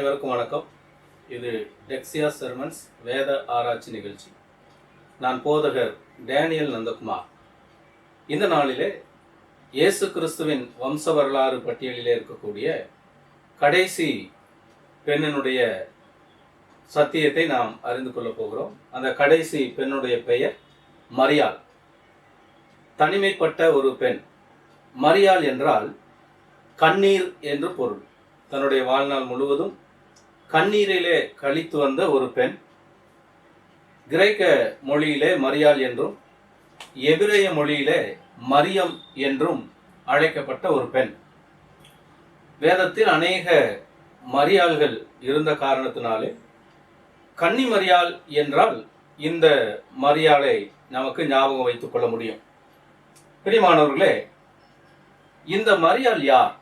அனைவருக்கும் வணக்கம். இது டெக்ஸியா செர்மன்ஸ் வேத ஆராய்ச்சி நிகழ்ச்சி. நான் போதகர் டேனியல் நந்தகுமார். இந்த நாளிலே இயேசு கிறிஸ்துவின் வம்ச வரலாறு பட்டியலிலே இருக்கக்கூடிய கடைசி பெண்ணினுடைய சத்தியத்தை நாம் அறிந்து கொள்ளப் போகிறோம். அந்த கடைசி பெண்ணுடைய பெயர் மரியாள். தனிமைப்பட்ட ஒரு பெண். மரியாள் என்றால் கண்ணீர் என்று பொருள். தன்னுடைய வாழ்நாள் முழுவதும் கண்ணீரிலே கழித்து வந்த ஒரு பெண் கிரேக்க மொழியிலே மரியாள் என்றும் எபிரேய மொழியிலே மரியம் என்றும் அழைக்கப்பட்ட ஒரு பெண். வேதத்தில் அநேக மரியாள்கள் இருந்த காரணத்தினாலே கன்னி மரியாள் என்றால் இந்த மரியாளை நமக்கு ஞாபகம் வைத்துக் கொள்ள முடியும். பிரியமானவர்களே இந்த மரியாள் யார்?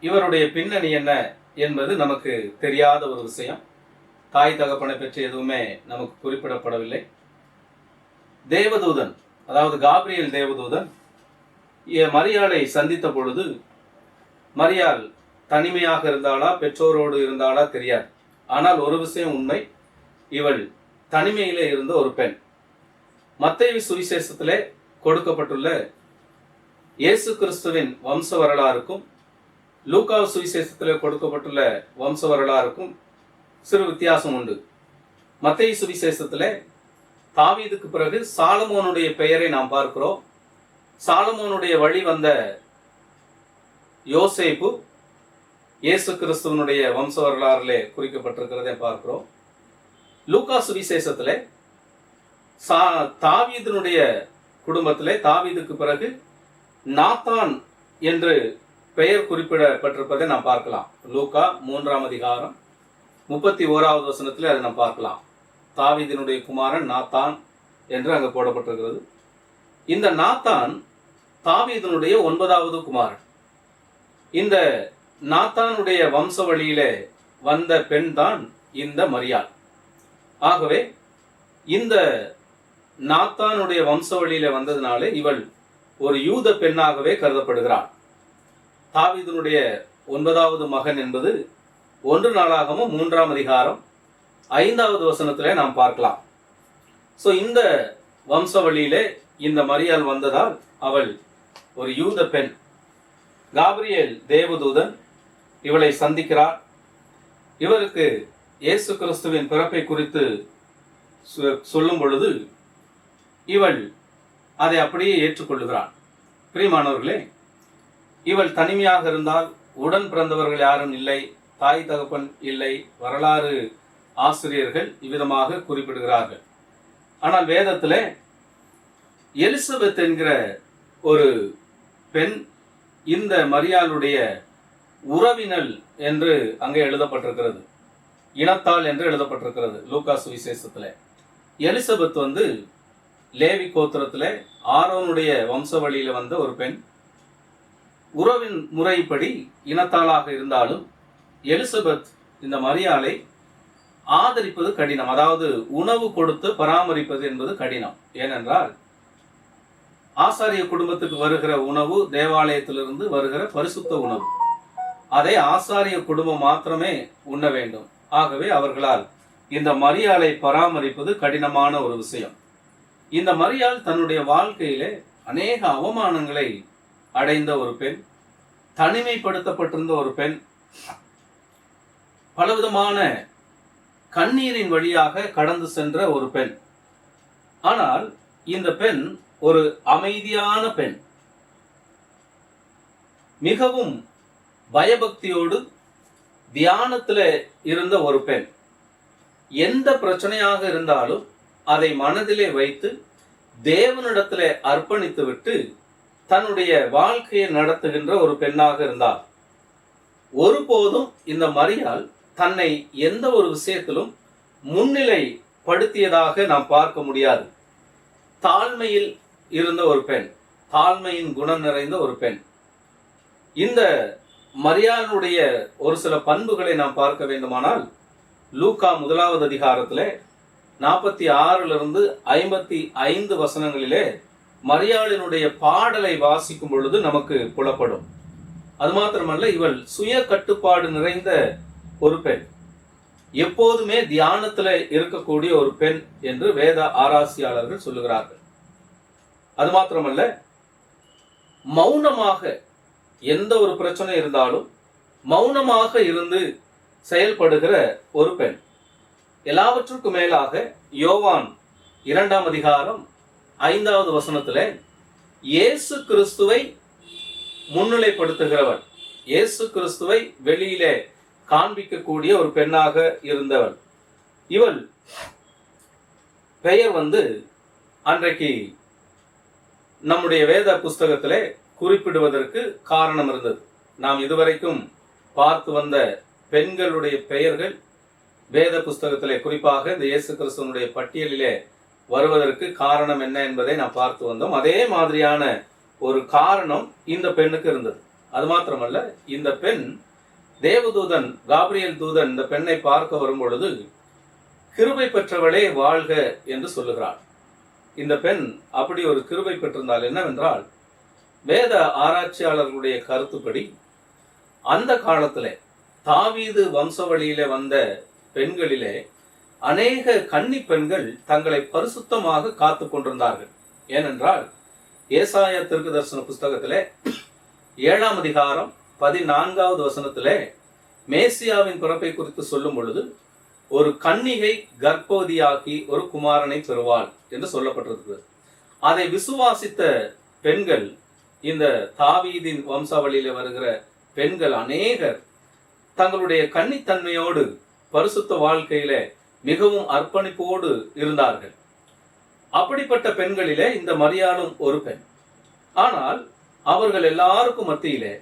இவருடைய பின்னணி என்ன? என்பது நமக்கு தெரியாத ஒரு விஷயம். தாய் தகப்பனை பற்றி எதுவுமே நமக்கு குறிப்பிடப்படவில்லை. தேவதூதன் அதாவது காப்ரியல் தேவதூதன் மரியாளை சந்தித்த பொழுது மரியாள் தனிமையாக இருந்தாளா பெற்றோரோடு இருந்தாளா தெரியாது. ஆனால் ஒரு விஷயம் உண்மை இவள் தனிமையிலே இருந்த ஒரு பெண். மத்தேயு சுவிசேஷத்திலே கொடுக்கப்பட்டுள்ள இயேசு கிறிஸ்துவின் வம்ச வரலாறுக்கும் லூக்கா சுவிசேஷத்தில் கொடுக்கப்பட்டுள்ள வம்ச வரலாறுக்கும் சிறு வித்தியாசம் உண்டு. மத்திய சுவிசேஷத்தில் தாவீதுக்கு பிறகு சாலமோனுடைய பெயரை நாம் பார்க்கிறோம். சாலமோனுடைய வழி வந்த யோசேப்பு இயேசு கிறிஸ்துவனுடைய வம்ச வரலாறிலே குறிக்கப்பட்டிருக்கிறதை பார்க்கிறோம். லூக்கா சுவிசேஷத்தில் சா தாவீதினுடைய குடும்பத்திலே தாவீதுக்கு பிறகு நாத்தான் என்று பெயர் குறிப்பிடப்பட்டிருப்பதை நாம் பார்க்கலாம். லூக்கா மூன்றாம் அதிகாரம் முப்பத்தி ஓராவது வசனத்தில் அதை நாம் பார்க்கலாம். தாவிதினுடைய குமாரன் நாத்தான் என்று அங்கே போடப்பட்டிருக்கிறது. இந்த நாத்தான் தாவீதினுடைய ஒன்பதாவது குமாரன். இந்த நாத்தானுடைய வம்ச வழியிலே வந்த பெண் தான் இந்த மரியாள். ஆகவே இந்த நாத்தானுடைய வம்ச வழியில வந்ததுனாலே இவள் ஒரு யூத பெண்ணாகவே கருதப்படுகிறாள். தாவிதனுடைய ஒன்பதாவது மகன் என்பது ஒன்று நாளாகவும் மூன்றாம் அதிகாரம் ஐந்தாவது வசனத்திலே நாம் பார்க்கலாம். ஸோ இந்த வம்சவழியிலே இந்த மரியாள் வந்ததால் அவள் ஒரு யூத பெண். காபிரியல் தேவதூதன் இவளை சந்திக்கிறார். இவருக்கு இயேசு கிறிஸ்துவின் பிறப்பை குறித்து சொ- சொல்லும் பொழுது இவள் அதை அப்படியே ஏற்றுக்கொள்ளுகிறான் பிரியமானவர்களே இவள் தனிமையாக இருந்தால் உடன் பிறந்தவர்கள் யாரும் இல்லை தாய் தகப்பன் இல்லை வரலாறு ஆசிரியர்கள் இவ்விதமாக குறிப்பிடுகிறார்கள். ஆனால் வேதத்தில் எலிசபெத் என்கிற ஒரு பெண் இந்த மரியாளுடைய உறவினல் என்று அங்கே எழுதப்பட்டிருக்கிறது. இனத்தாள் என்று எழுதப்பட்டிருக்கிறது லூகாஸ் விசேஷத்தில். எலிசபெத் வந்து லேவி கோத்திரத்தில் ஆரோனுடைய வம்ச வழியில வந்த ஒரு பெண். உறவின் முறைப்படி இனத்தாளாக இருந்தாலும் எலிசபெத் இந்த மரியாளை ஆதரிப்பது கடினம். அதாவது உணவு கொடுத்து பராமரிப்பது என்பது கடினம். ஏனென்றால் ஆசாரிய குடும்பத்துக்கு வருகிற உணவு தேவாலயத்திலிருந்து வருகிற பரிசுத்த உணவு. அதை ஆசாரிய குடும்பம் மாத்திரமே உண்ண வேண்டும். ஆகவே அவர்களால் இந்த மரியாளை பராமரிப்பது கடினமான ஒரு விஷயம். இந்த மரியாள் தன்னுடைய வாழ்க்கையிலே அநேக அவமானங்களை அடைந்த ஒரு பெண் தனிமைப்படுத்தப்பட்டிருந்த ஒரு பெண் பலவிதமான கண்ணீரின் வழியாக கடந்து சென்ற ஒரு பெண். ஆனால் இந்த பெண் ஒரு அமைதியான பெண். மிகவும் பயபக்தியோடு தியானத்தில் இருந்த ஒரு பெண். எந்த பிரச்சனையாக இருந்தாலும் அதை மனதிலே வைத்து தேவனிடத்தில் அர்ப்பணித்து விட்டு தன்னுடைய வாழ்க்கையை நடத்துகின்ற ஒரு பெண்ணாக இருந்தார். ஒருபோதும் இந்த மரியாள் தன்னை எந்த ஒரு விஷயத்திலும் முன்னிலைப்படுத்தியதாக நாம் பார்க்க முடியாது. தாழ்மையில் இருந்த ஒரு பெண் தாழ்மையின் குணம் நிறைந்த ஒரு பெண். இந்த மரியாளுடைய ஒரு சில பண்புகளை நாம் பார்க்க வேண்டுமானால் லூக்கா முதலாவது அதிகாரத்திலே நாற்பத்தி ஆறிலிருந்து ஐம்பத்தி ஐந்து வசனங்களிலே மரியாளினுடைய பாடலை வாசிக்கும் பொழுது நமக்கு புலப்படும். அது மாத்திரமல்ல இவள் சுய கட்டுப்பாடு நிறைந்த ஒரு பெண். எப்போதுமே தியானத்துல இருக்கக்கூடிய ஒரு பெண் என்று வேத ஆராய்ச்சியாளர்கள் சொல்லுகிறார்கள். அது மாத்திரமல்ல மௌனமாக எந்த ஒரு பிரச்சனை இருந்தாலும் மௌனமாக இருந்து செயல்படுகிற ஒரு பெண். எல்லாவற்றுக்கும் மேலாக யோவான் இரண்டாம் அதிகாரம் ஐந்தாவது வசனத்துல இயேசு கிறிஸ்துவை முன்னிலைப்படுத்துகிறவன். இயேசு கிறிஸ்துவை வெளியிலே காண்பிக்கக்கூடிய ஒரு பெண்ணாக இருந்தவள் இவள் பெயர் வந்து அன்றைக்கு நம்முடைய வேத புஸ்தகத்திலே குறிப்பிடுவதற்கு காரணம் இருந்தது. நாம் இதுவரைக்கும் பார்த்து வந்த பெண்களுடைய பெயர்கள் வேத புஸ்தகத்திலே குறிப்பாக இந்த இயேசு கிறிஸ்துவனுடைய பட்டியலிலே வருவதற்கு காரணம் என்ன என்பதை நாம் பார்த்து வந்தோம். அதே மாதிரியான ஒரு காரணம் இந்த பெண்ணுக்கு இருந்தது. அது மாத்திரமல்ல இந்த பெண் தேவதூதன் காப்ரியல் தூதன் இந்த பெண்ணை பார்க்க வரும் பொழுது கிருபை பெற்றவளே வாழ்க என்று சொல்லுகிறாள். இந்த பெண் அப்படி ஒரு கிருபை பெற்றிருந்தால் என்னவென்றால் வேத ஆராய்ச்சியாளர்களுடைய கருத்துப்படி அந்த காலத்தில் தாவீது வம்சவழியிலே வந்த பெண்களிலே அநேக கன்னி பெண்கள் தங்களை பரிசுத்தமாக காத்து கொண்டிருந்தார்கள். ஏனென்றால் ஏசாய திருக்கு தரிசன புஸ்தகத்திலே ஏழாம் அதிகாரம் பதினான்காவது வசனத்திலே மேசியாவின் பிறப்பை குறித்து சொல்லும் பொழுது ஒரு கன்னிகை கர்ப்பவதியாக்கி ஒரு குமாரனை பெறுவாள் என்று சொல்லப்பட்டிருக்கிறது. அதை விசுவாசித்த பெண்கள் இந்த தாவீதின் வம்சாவளியில வருகிற பெண்கள் அநேகர் தங்களுடைய கன்னித்தன்மையோடு பரிசுத்த வாழ்க்கையில மிகவும் அர்ப்பணிப்போடு இருந்தார்கள். அப்படிப்பட்ட பெண்களிலே இந்த மரியாளும் ஒரு பெண். ஆனால் அவர்கள் எல்லாருக்கும் மத்தியிலே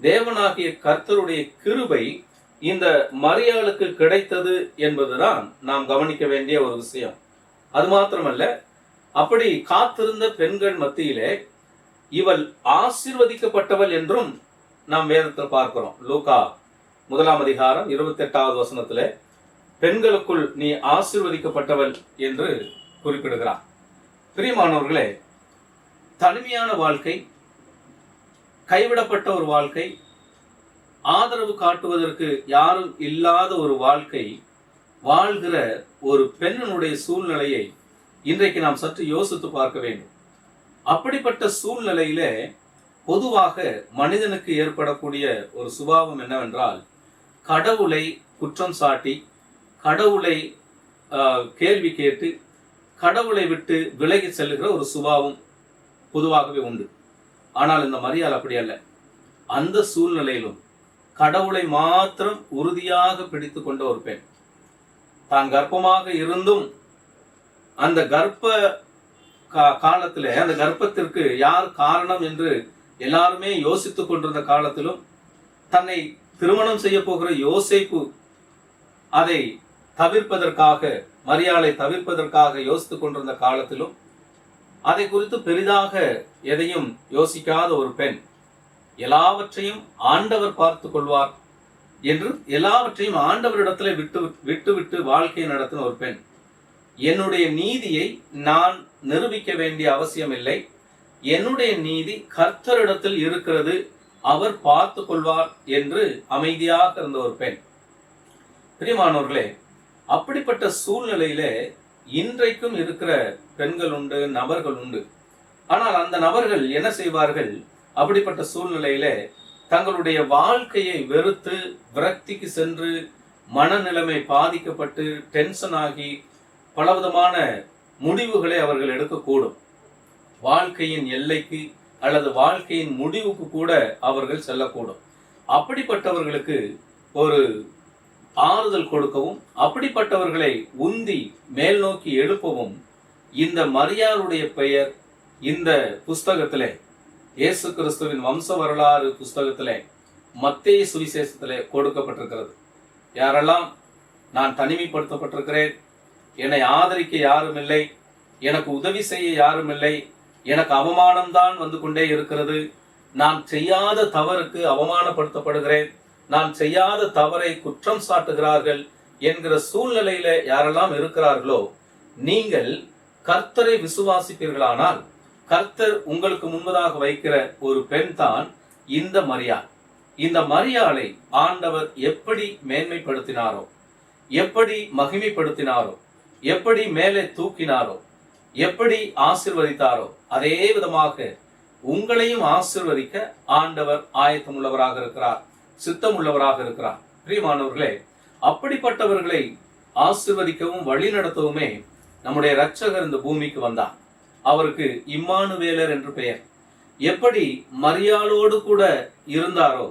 தேவனாகிய கர்த்தருடைய கிருபை இந்த மரியாளுக்கு கிடைத்தது என்பதுதான் நாம் கவனிக்க வேண்டிய ஒரு விஷயம். அது மாத்திரமல்ல அப்படி காத்திருந்த பெண்கள் மத்தியிலே இவள் ஆசிர்வதிக்கப்பட்டவள் என்றும் நாம் வேதத்தில் பார்க்கிறோம். லூகா முதலாம் அதிகாரம் இருபத்தி எட்டாவது வசனத்திலே பெண்களுக்குள் நீ ஆசிர்வதிக்கப்பட்டவள் என்று குறிப்பிடுகிறார். பிரியமானவர்களே தனிமையான வாழ்க்கை கைவிடப்பட்ட ஒரு வாழ்க்கை ஆதரவு காட்டுவதற்கு யாரும் இல்லாத ஒரு வாழ்க்கை வாழ்கிற ஒரு பெண்ணினுடைய சூழ்நிலையை இன்றைக்கு நாம் சற்று யோசித்து பார்க்க வேண்டும். அப்படிப்பட்ட சூழ்நிலையில பொதுவாக மனிதனுக்கு ஏற்படக்கூடிய ஒரு சுபாவம் என்னவென்றால் கடவுளை குற்றம் சாட்டி கடவுளை கேள்வி கேட்டு கடவுளை விட்டு விலகி செல்லுகிற ஒரு சுபாவம் பொதுவாகவே உண்டு. ஆனால் இந்த மரியாள் அப்படி அல்ல. அந்த சூழ்நிலையிலும் கடவுளை மாத்திரம் உறுதியாக பிடித்து கொண்ட ஒரு பெண். தான் கர்ப்பமாக இருந்தும் அந்த கர்ப்ப கா- அந்த கர்ப்பத்திற்கு யார் காரணம் என்று எல்லாருமே யோசித்து கொண்டிருந்த காலத்திலும் தன்னை திருமணம் செய்ய போகிற யோசேப்பு அதை தவிர்ப்பதற்காக மரியாதை தவிர்ப்பதற்காக யோசித்துக் கொண்டிருந்த காலத்திலும் அதை குறித்து பெரிதாக எதையும் யோசிக்காத ஒரு பெண் எல்லாவற்றையும் ஆண்டவர் பார்த்து கொள்வார் என்று எல்லாவற்றையும் ஆண்டவரிடத்துல விட்டு விட்டு விட்டு வாழ்க்கையை நடத்தின ஒரு பெண். என்னுடைய நீதியை நான் நிரூபிக்க வேண்டிய அவசியம் இல்லை என்னுடைய நீதி கர்த்தரிடத்தில் இருக்கிறது. அவர் பார்த்து கொள்வார் என்று அமைதியாக இருந்த ஒரு பெண். பிரியமானவர்களே அப்படிப்பட்ட சூழ்நிலையில இன்றைக்கும் இருக்கிற பெண்கள் உண்டு நபர்கள் உண்டு. ஆனால் அந்த நபர்கள் என்ன செய்வார்கள்? அப்படிப்பட்ட சூழ்நிலையில தங்களுடைய வாழ்க்கையை வெறுத்து விரக்திக்கு சென்று மனநிலைமை பாதிக்கப்பட்டு டென்ஷன் ஆகி பலவிதமான முடிவுகளை அவர்கள் எடுக்கக்கூடும். வாழ்க்கையின் எல்லைக்கு அல்லது வாழ்க்கையின் முடிவுக்கு கூட அவர்கள் செல்லக்கூடும். அப்படிப்பட்டவர்களுக்கு ஒரு ஆறுதல் கொடுக்கவும் அப்படிப்பட்டவர்களை உந்தி மேல் நோக்கி எழுப்பவும் இந்த மரியாளுடைய பெயர் இந்த புஸ்தகத்திலே இயேசு கிறிஸ்துவின் வம்ச வரலாறு புஸ்தகத்திலே மத்திய சுவிசேஷத்திலே கொடுக்கப்பட்டிருக்கிறது. யாரெல்லாம் நான் தனிமைப்படுத்தப்பட்டிருக்கிறேன் என்னை ஆதரிக்க யாரும் இல்லை எனக்கு உதவி செய்ய யாரும் இல்லை எனக்கு அவமானம்தான் வந்து கொண்டே இருக்கிறது நான் செய்யாத தவறுக்கு அவமானப்படுத்தப்படுகிறேன் நான் செய்யாத தவறை குற்றம் சாட்டுகிறார்கள் என்கிற சூழ்நிலையில யாரெல்லாம் இருக்கிறார்களோ நீங்கள் கர்த்தரை விசுவாசிப்பீர்களானால் கர்த்தர் உங்களுக்கு முன்பதாக வைக்கிற ஒரு பெண் தான் இந்த மரியாள் இந்த மரியாளை ஆண்டவர் எப்படி மேன்மைப்படுத்தினாரோ எப்படி மகிமைப்படுத்தினாரோ எப்படி மேலே தூக்கினாரோ எப்படி ஆசிர்வதித்தாரோ அதே விதமாக உங்களையும் ஆசிர்வதிக்க ஆண்டவர் ஆயத்தம் உள்ளவராக இருக்கிறார். சித்தம் உள்ளவராக இருக்கிறார். பிரியமானவர்களே அப்படிப்பட்டவர்களை ஆசிர்வதிக்கவும் வழி நடத்தவுமே நம்முடைய இரட்சகர் இந்த பூமிக்கு வந்தார். அவருக்கு இம்மானுவேலர் என்று பெயர். எப்படி மரியாளோடு கூட இருந்தாரோ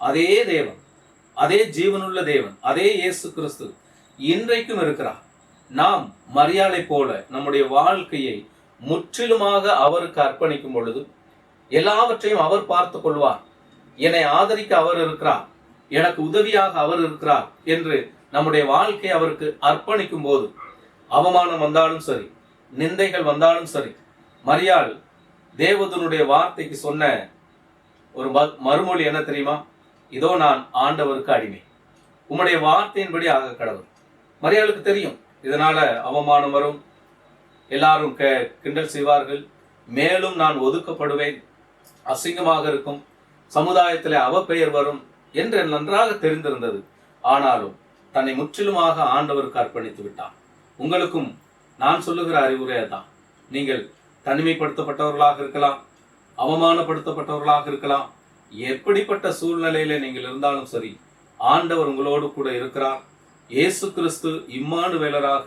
அதே தேவன் அதே ஜீவனுள்ள தேவன் அதே இயேசு கிறிஸ்து இன்றைக்கும் இருக்கிறார். நாம் மரியாதை போல நம்முடைய வாழ்க்கையை முற்றிலுமாக அவருக்கு அர்ப்பணிக்கும் பொழுது எல்லாவற்றையும் அவர் பார்த்து கொள்வார். என்னை ஆதரிக்க அவர் இருக்கிறார். எனக்கு உதவியாக அவர் இருக்கிறார் என்று நம்முடைய வாழ்க்கை அவருக்கு அர்ப்பணிக்கும் போது அவமானம் வந்தாலும் சரி நிந்தைகள் வந்தாலும் சரி மரியாள் தேவதனுடைய வார்த்தைக்கு சொன்ன ஒரு ம- மறுமொழி என்ன தெரியுமா? இதோ நான் ஆண்டவருக்கு அடிமை. உம்முடைய வார்த்தையின்படி ஆக கடவுள். மரியாளுக்கு தெரியும். இதனால அவமானம் வரும். எல்லாரும் க கிண்டல் செய்வார்கள். மேலும் நான் ஒதுக்கப்படுவேன். அசிங்கமாக இருக்கும். சமுதாயத்திலே அவப்பெயர் வரும் என்று நன்றாக தெரிந்திருந்தது. ஆனாலும் தன்னை முற்றிலுமாக ஆண்டவருக்கு அர்ப்பணித்து விட்டான். உங்களுக்கும் நான் சொல்லுகிற அறிவுரை தான் நீங்கள் தனிமைப்படுத்தப்பட்டவர்களாக இருக்கலாம் அவமானப்படுத்தப்பட்டவர்களாக இருக்கலாம் எப்படிப்பட்ட சூழ்நிலையில நீங்கள் இருந்தாலும் சரி ஆண்டவர் உங்களோடு கூட இருக்கிறார். இயேசு கிறிஸ்து இம்மானுவேலராக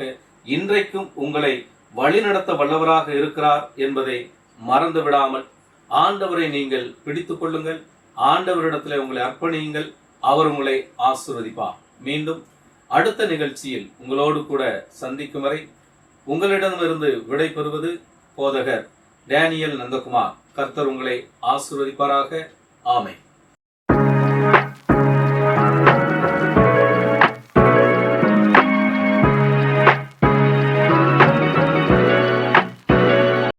இன்றைக்கும் உங்களை வழிநடத்த வல்லவராக இருக்கிறார் என்பதை மறந்து விடாமல் ஆண்டவரை நீங்கள் பிடித்துக் கொள்ளுங்கள். ஆண்டவரிடத்தில் உங்களை அர்ப்பணியுங்கள். அவர் உங்களை ஆசிர்வதிப்பார். மீண்டும் அடுத்த நிகழ்ச்சியில் உங்களோடு கூட சந்திக்கும் வரை உங்களிடமிருந்து விடை பெறுவது போதகர் டேனியல் நந்தகுமார். கர்த்தர் உங்களை ஆசிர்வதிப்பாராக. ஆமை